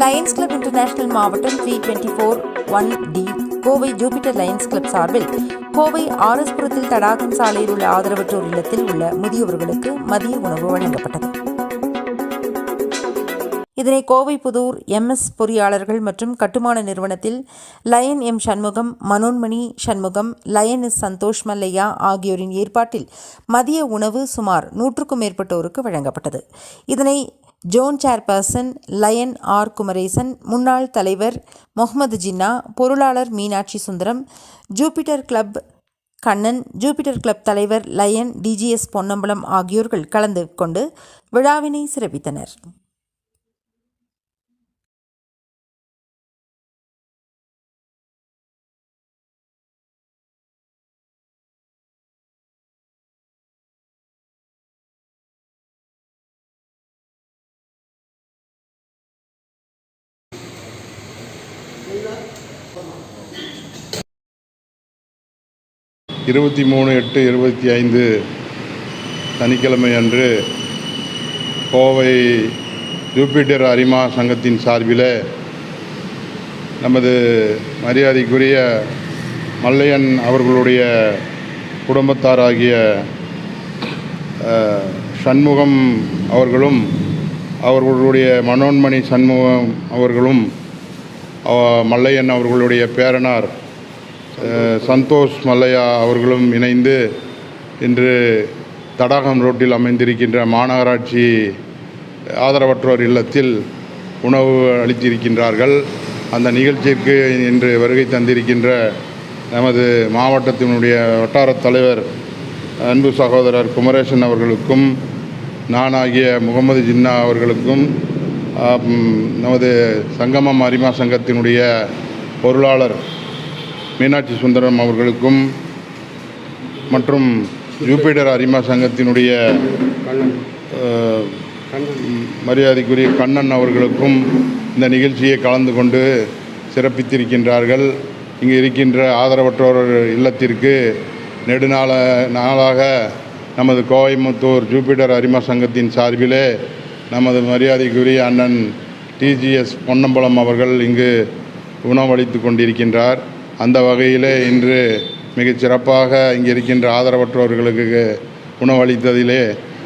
Lions club international மாவட்டம் three twenty four one D Kovai Jupiter lions club சார்பில் கோவை ஆர்எஸ்புரத்தில் தடாகம் சாலையில் உள்ள ஆதரவற்றோர் இல்லத்தில் உள்ள முதியவர்களுக்கு மதிய உணவு வழங்கப்பட்டது. இதனை கோவை புதூர் எம்எஸ் பொறியாளர்கள் மற்றும் கட்டுமான நிறுவனத்தில் lion M Shanmugam Manonmani Shanmugam lion S Santhosh Mallaiah ஆகியோரின் ஏற்பாட்டில் மதிய உணவு சுமார் நூற்றுக்கும் மேற்பட்டோருக்கு வழங்கப்பட்டது. இதனை zone chairperson lion R Kumaresan முன்னாள் தலைவர் முகமது ஜின்னா பொருளாளர் Meenakshi Sundaram Jupiter club Kannan Jupiter club தலைவர் லயன் டிஜிஎஸ் பொன்னம்பலம் ஆகியோர்கள் கலந்து கொண்டு விழாவினை சிறப்பித்தனர். இருபத்தி மூணு எட்டு இருபத்தி ஐந்து சனிக்கிழமை அன்று கோவை ஜூபிட்டர் அரிமா சங்கத்தின் சார்பில் நமது மரியாதைக்குரிய மல்லையன் அவர்களுடைய குடும்பத்தாராகிய சண்முகம் அவர்களும் அவர்களுடைய மனோன்மணி சண்முகம் அவர்களும் மல்லையன் அவர்களுடைய பேரனார் சந்தோஷ் மல்லையா அவர்களும் இணைந்து இன்று தடாகம் ரோட்டில் அமைந்திருக்கின்ற மாநகராட்சி ஆதரவற்றோர் இல்லத்தில் உணவு அளித்திருக்கின்றார்கள். அந்த நிகழ்ச்சிக்கு இன்று வருகை தந்திருக்கின்ற நமது மாவட்டத்தினுடைய வட்டாரத் தலைவர் அன்பு சகோதரர் குமரேசன் அவர்களுக்கும் நானாகிய முகமது ஜின்னா அவர்களுக்கும் நமது சங்கமம் அரிமா சங்கத்தினுடைய பொருளாளர் மீனாட்சி சுந்தரம் அவர்களுக்கும் மற்றும் ஜூபிட்டர் அரிமா சங்கத்தினுடைய மரியாதைக்குரிய கண்ணன் அவர்களுக்கும் இந்த நிகழ்ச்சியை கலந்து கொண்டு சிறப்பித்திருக்கின்றார்கள். இங்கு இருக்கின்ற ஆதரவற்றோர் இல்லத்திற்கு நெடுநாள நாளாக நமது கோயம்புத்தூர் ஜூபிட்டர் அரிமா சங்கத்தின் சார்பிலே நமது மரியாதைக்குரிய அண்ணன் டிஜிஎஸ் பொன்னம்பலம் அவர்கள் இங்கு உணவளித்து கொண்டிருக்கின்றார். அந்த வகையிலே இன்று மிகச் சிறப்பாக இங்கே இருக்கின்ற ஆதரவற்றோர்களுக்கு உணவளித்ததிலே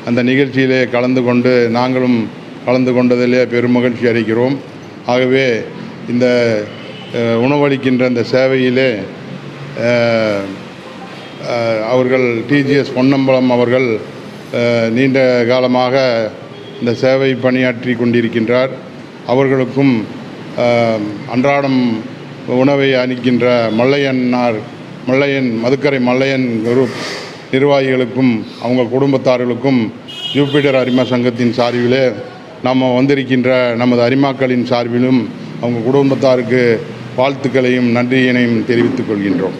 அந்த நிகழ்ச்சியிலே கலந்து கொண்டு நாங்களும் கலந்து கொண்டதிலே பெருமகிழ்ச்சி அளிக்கிறோம். ஆகவே இந்த உணவளிக்கின்ற இந்த சேவையிலே அவர்கள் டிஜிஎஸ் பொன்னம்பலம் அவர்கள் நீண்ட காலமாக இந்த சேவை பணியாற்றி கொண்டிருக்கின்றார். அவர்களுக்கும் அன்றாடம் உணவை அளிக்கின்ற மல்லையன்னார் மல்லையன் மதுக்கரை மல்லையன் குரூப் நிர்வாகிகளுக்கும் அவங்க குடும்பத்தார்களுக்கும் ஜூப்பிட்டர் அரிமா சங்கத்தின் சார்பிலே நம்ம வந்திருக்கின்ற நமது அரிமாக்களின் சார்பிலும் அவங்க குடும்பத்தாருக்கு வாழ்த்துக்களையும் நன்றியினையும் தெரிவித்துக் கொள்கின்றோம்.